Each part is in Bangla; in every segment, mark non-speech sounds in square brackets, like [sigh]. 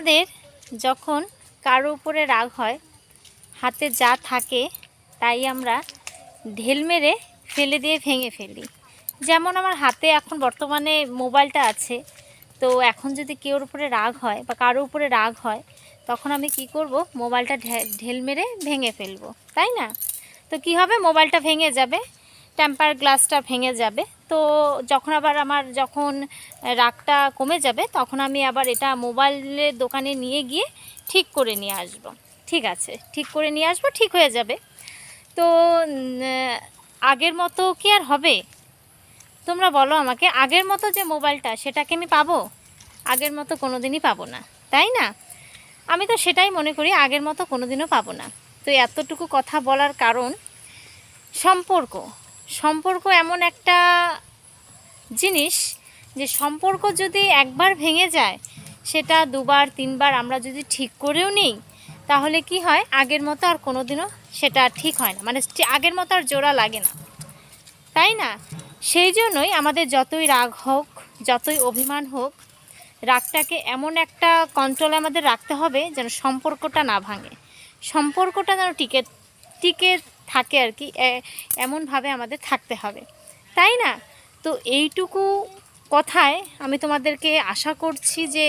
আমাদের যখন কারও উপরে রাগ হয়, হাতে যা থাকে তাই আমরা ঢেল মেরে ফেলে দিয়ে ভেঙে ফেলি। যেমন আমার হাতে এখন বর্তমানে মোবাইলটা আছে, তো এখন যদি কেউর উপরে রাগ হয় বা কারও উপরে রাগ হয়, তখন আমি কি করব? মোবাইলটা ঢেল মেরে ভেঙে ফেলব, তাই না? তো কি হবে মোবাইলটা ভেঙে যাবে? টেম্পার গ্লাসটা ভেঙে যাবে। তো যখন আবার আমার যখন রাগটা কমে যাবে, তখন আমি আবার এটা মোবাইলের দোকানে নিয়ে গিয়ে ঠিক করে নিয়ে আসব। ঠিক আছে, ঠিক করে নিয়ে আসব, ঠিক হয়ে যাবে। তো আগের মতো কি আর হবে? তোমরা বলো আমাকে, আগের মতো যে মোবাইলটা সেটাকে আমি পাবো? আগের মতো কোনো দিনই পাবো না, তাই না? আমি তো সেটাই মনে করি, আগের মতো কোনো দিনও পাবো না। তো এতটুকু কথা বলার কারণ, সম্পর্ক। সম্পর্ক এমন একটা জিনিস যে সম্পর্ক যদি একবার ভেঙে যায়, সেটা দুবার, তিনবার আমরা যদি ঠিক করেও নিই, তাহলে কি হয়? আগের মতো আর কোনো দিনও সেটা ঠিক হয় না। মানে আগের মতো আর জোড়া লাগে না। তাই না? সেই জন্যই আমাদের যতই রাগ হোক, যতই অভিমান হোক, রাগটাকে এমন একটা কন্ট্রোলে আমাদের রাখতে হবে যেন সম্পর্কটা না ভাঙে। সম্পর্কটা যেন টিকে টিকে থাকে আর কি এমনভাবে আমাদের থাকতে হবে। তাই না? তো এইটুকু কথায় আমি তোমাদেরকে আশা করছি যে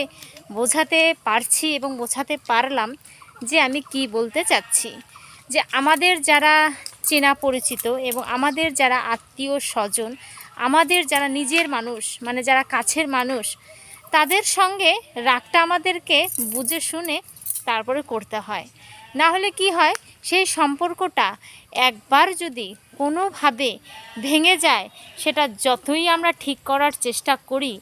বোঝাতে পারছি এবং বোঝাতে পারলাম যে আমি কি বলতে চাচ্ছি। যে আমাদের যারা চেনা পরিচিত এবং আমাদের যারা আত্মীয় স্বজন, আমাদের যারা নিজের মানুষ মানে যারা কাছের মানুষ, তাদের সঙ্গে রাগটা আমাদেরকে বুঝে শুনে তারপরে করতে হয়। না হলে কি হয়? সেই সম্পর্কটা একবার যদি কোনোভাবে ভেঙে যায়, সেটা যতই আমরা ঠিক করার চেষ্টা করি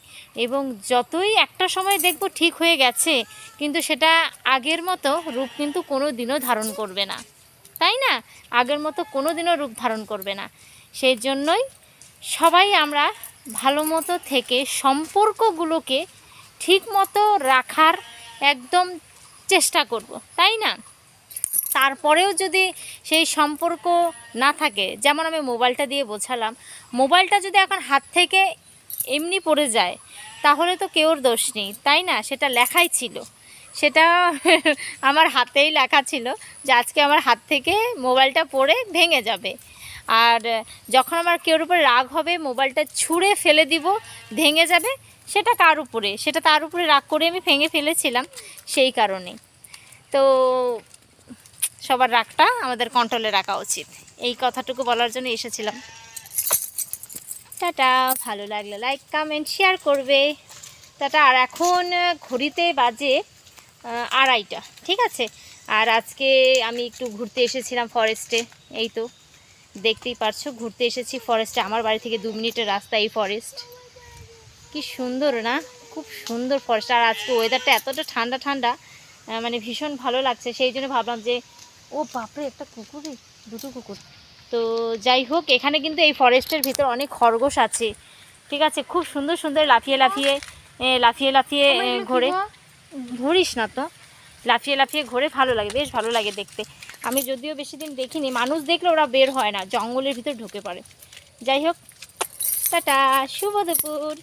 এবং যতই একটা সময় দেখব ঠিক হয়ে গেছে, কিন্তু সেটা আগের মতো রূপ কিন্তু কোনো দিনও ধারণ করবে না। তাই না? আগের মতো কোনো দিনও রূপ ধারণ করবে না। সেই জন্যই সবাই আমরা ভালো মতো থেকে সম্পর্কগুলোকে ঠিক মতো রাখার একদম চেষ্টা করব। তাই না? তারপরেও যদি সেই সম্পর্ক না থাকে, যেমন আমি মোবাইলটা দিয়ে বোঝালাম, মোবাইলটা যদি এখন হাত থেকে এমনি পড়ে যায়, তাহলে তো কেউর দোষ নেই, তাই না? সেটা লেখাই ছিল। সেটা [laughs] আমার হাতেই লেখা ছিল যে আজকে আমার হাত থেকে মোবাইলটা পড়ে ভেঙে যাবে। আর যখন আমার কেউর উপরে রাগ হবে, মোবাইলটা ছুঁড়ে ফেলে দিব, ভেঙে যাবে, সেটা কার উপরে? সেটা তার উপরে রাগ করে আমি ভেঙে ফেলেছিলাম সেই কারণে। তো সবার রাগটা আমাদের কন্ট্রোলে রাখা উচিত। এই কথাটুকু বলার জন্য এসেছিলাম। টাটা, ভালো লাগলে লাইক কমেন্ট শেয়ার করবে। টাটা, আর এখন ঘড়িতে বাজে আড়াইটা, ঠিক আছে? আর আজকে আমি একটু ঘুরতে এসেছিলাম ফরেস্টে এই তো। দেখতেই পারছ, ঘুরতে এসেছি ফরেস্টে আমার বাড়ি থেকে দু মিনিটের রাস্তা এই ফরেস্ট কি সুন্দর, না? খুব সুন্দর ফরেস্ট আর আজকে ওয়েদারটা এতটা ঠান্ডা ঠান্ডা মানে ভীষণ ভালো লাগছে। সেই জন্য ভাবলাম যে ও বাপরে একটা কুকুরই দুটো কুকুর। তো যাই হোক এখানে কিন্তু এই ফরেস্টের ভিতর অনেক খরগোশ আছে। ঠিক আছে খুব সুন্দর সুন্দর লাফিয়ে লাফিয়ে লাফিয়ে লাফিয়ে ঘোরে। ধরিস না তো। লাফিয়ে লাফিয়ে ঘোরে ভালো লাগে বেশ ভালো লাগে দেখতে। আমি যদিও বেশি দিন দেখিনি মানুষ দেখলে ওরা বের হয় না জঙ্গলের ভিতর ঢুকে পড়ে। যাই হোক টাটা শুভ দুপুর।